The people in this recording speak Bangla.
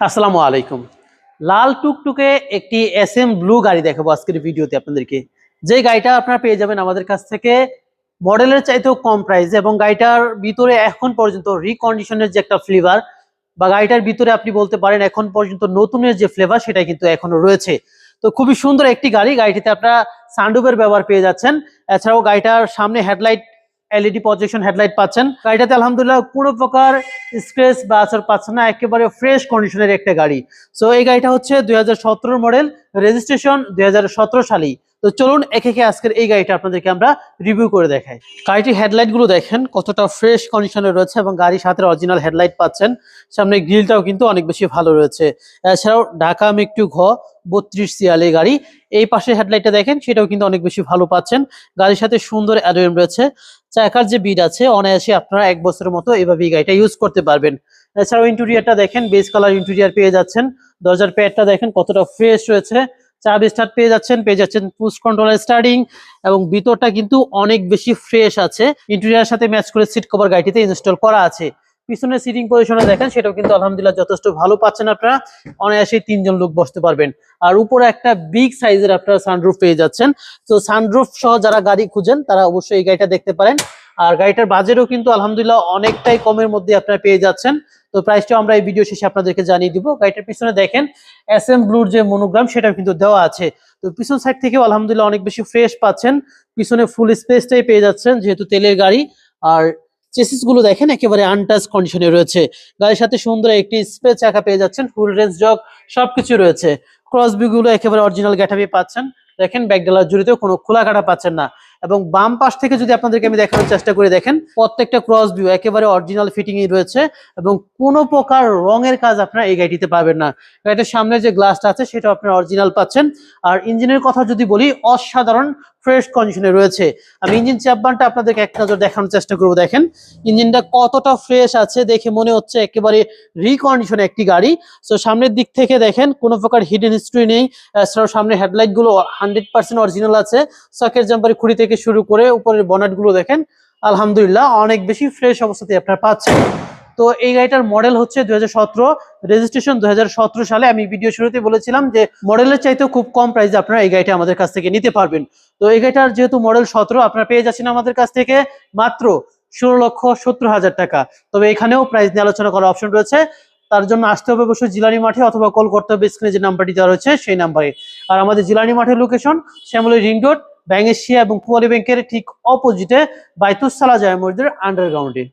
আসসালামু আলাইকুম। লাল টুকটুকে একটি এস এম ব্লু গাড়ি দেখাবো আজকের ভিডিওতে আপনাদেরকে। যে গাড়িটা আপনারা পেয়ে যাবেন আমাদের কাছ থেকে মডেলের চাইতেও কম প্রাইস এবং গাড়িটার ভিতরে এখন পর্যন্ত রিকন্ডিশনের যে একটা ফ্লেভার বা গাড়িটার ভিতরে আপনি বলতে পারেন এখন পর্যন্ত নতুনের যে ফ্লেভার সেটা কিন্তু এখনও রয়েছে। তো খুবই সুন্দর একটি গাড়ি, গাড়িটিতে আপনারা সানডুবের ব্যবহার পেয়ে যাচ্ছেন। এছাড়াও গাড়িটার সামনে হেডলাইট এলইডি প্রজেকশন হেডলাইট পাচ্ছেন। গাড়িটাতে আলহামদুলিল্লাহ কোনো প্রকার স্ক্রেচ বা আচর পাচ্ছে না, একেবারে ফ্রেশ কন্ডিশনের একটা গাড়ি। সো এই গাড়িটা হচ্ছে দুই হাজার সতেরো মডেল রেজিস্ট্রেশন দুই সালেই। তো চলুন একে একে আজকের এই গাড়িটা আপনাদেরকে আমরা রিভিউ করে দেখাই। গাড়িটির হেডলাইটগুলো দেখেন, কতটা ফ্রেশ কন্ডিশনে রয়েছে এবং গাড়ির সাথে অরিজিনাল হেডলাইট পাচ্ছেন। সামনে গ্রিলটাও কিন্তু অনেক বেশি ভালো রয়েছে। এছাড়াও ঢাকা মেকটু ঘ বত্রিশ সিয়ালে গাড়ি। এই পাশে হেডলাইটটা দেখেন, সেটাও কিন্তু অনেক বেশি ভালো পাচ্ছেন। গাড়ির সাথে সুন্দর অ্যালোয়েম রয়েছে। চাকার যে বিড আছে, অনায়াসে আপনারা এক বছরের মতো এভাবে এই গাড়িটা ইউজ করতে পারবেন। এছাড়াও ইন্টেরিয়ারটা দেখেন বেস কালার ইন্টেরিয়ার পেয়ে যাচ্ছেন। দরজার প্যাডটা দেখেন, কতটা ফ্রেশ রয়েছে। চাবি স্টার্ট পেয়ে যাচ্ছেন পেয়ে যাচ্ছেন পুশ কন্ট্রোলার স্টার্টিং এবং ভিতরটা কিন্তু অনেক বেশি ফ্রেশ আছে। ইন্টেরিয়ার সাথে ম্যাচ করে সিট কভার গাড়িটিতে ইনস্টল করা আছে। পিছনের সিটিং পজিশনে দেখেন, সেটাও কিন্তু আলহামদুলিল্লাহ যথেষ্ট ভালো পাচ্ছেন আপনারা। অনায়াসেই তিনজন লোক বসতে পারবেন। আর উপরে একটা বিগ সাইজের আপনারা সানরুফ পেয়ে যাচ্ছেন। তো সানরুফ সহ যারা গাড়ি খুঁজেন, তারা অবশ্যই এই গাড়িটা দেখতে পারেন। আর গাড়িটার বাজেটও কিন্তু আলহামদুলিল্লাহ অনেকটাই কমের মধ্যে আপনারা পেয়ে যাচ্ছেন। তো প্রাইসটাও আমরা এই ভিডিও শেষে আপনাদেরকে জানিয়ে দিব। গাড়িটার পিছনে দেখেন এস এম ব্লুর যে মনোগ্রাম সেটাও কিন্তু দেওয়া আছে। তো পিছন সাইড থেকেও আলহামদুলিল্লাহ অনেক বেশি ফ্রেশ পাচ্ছেন। পিছনে ফুল স্পেসটাই পেয়ে যাচ্ছেন, যেহেতু তেলের গাড়ি। আর চেসিসগুলো দেখেন, একেবারে আনটাচ কন্ডিশনে রয়েছে। গাড়ির সাথে সুন্দর একটি স্পেস চাকা পেয়ে যাচ্ছেন ফুল রেঞ্জ জগ সবকিছু রয়েছে। ক্রসবি গুলো একেবারে অরিজিনাল গ্যাটাবি পাচ্ছেন। দেখেন ব্যাকডালার জুড়িতেও কোনো খোলা কাটা পাচ্ছেন না। এবং বাম পাশ থেকে যদি আপনাদেরকে আমি দেখানোর চেষ্টা করে, দেখেন প্রত্যেকটা ক্রস ভিউ একেবারে অরিজিনাল ফিটিং রয়েছে এবং কোনো প্রকার রঙের কাজ আপনারা এই গাড়িটিতে পাবেন না। গাড়িটার সামনে যে গ্লাসটা আছে সেটা আপনারা অরিজিনাল পাচ্ছেন। আর ইঞ্জিনের কথা যদি বলি, অসাধারণ ফ্রেশ কন্ডিশনে রয়েছে। আমি ইঞ্জিন চাপবানটা আপনাদেরকে এক নজর দেখানোর চেষ্টা করব, দেখেন। ইঞ্জিনটা কতটা ফ্রেশ আছে দেখে মনে হচ্ছে একেবারে রিকন্ডিশন একটি গাড়ি। তো সামনের দিক থেকে দেখেন, কোনো প্রকার হিডেন হিস্ট্রি নেই। এছাড়াও সামনে হেডলাইটগুলো হান্ড্রেড পার্সেন্ট অরিজিনাল আছে। সকের জাম্পারি খুঁড়ি থেকে শুরু করে উপরের বনাটগুলো দেখেন, আলহামদুলিল্লাহ অনেক বেশি ফ্রেশ অবস্থাতে আপনারা পাচ্ছেন। তো এই গাড়িটার মডেল হচ্ছে দুই হাজার সতেরো রেজিস্ট্রেশন দুই হাজার সতেরো সালে আমি ভিডিও শুরুতে বলেছিলাম যে মডেলের চাইতেও খুব কম প্রাইসে আপনারা এই গাড়িটা আমাদের কাছ থেকে নিতে পারবেন। তো এই গাড়িটার যেহেতু মডেল সতেরো, আপনারা পেয়ে যাচ্ছেন আমাদের কাছ থেকে মাত্র ষোলো লক্ষ সত্তর হাজার টাকা। তবে এখানেও প্রাইস নিয়ে আলোচনা করার অপশন রয়েছে। তার জন্য আসতে হবে অবশ্যই জিলানি মাঠে অথবা কল করতে হবে স্ক্রিনে যে নাম্বারটি দেওয়া রয়েছে সেই নাম্বারে আর আমাদের জিলানি মাঠের লোকেশন শ্যামলী রিং রোড ব্যাঙ্গেশিয়া এবং কুয়ারি ব্যাংকের ঠিক অপোজিটে বাইতুসালা জায় মসজিদের আন্ডারগ্রাউন্ডে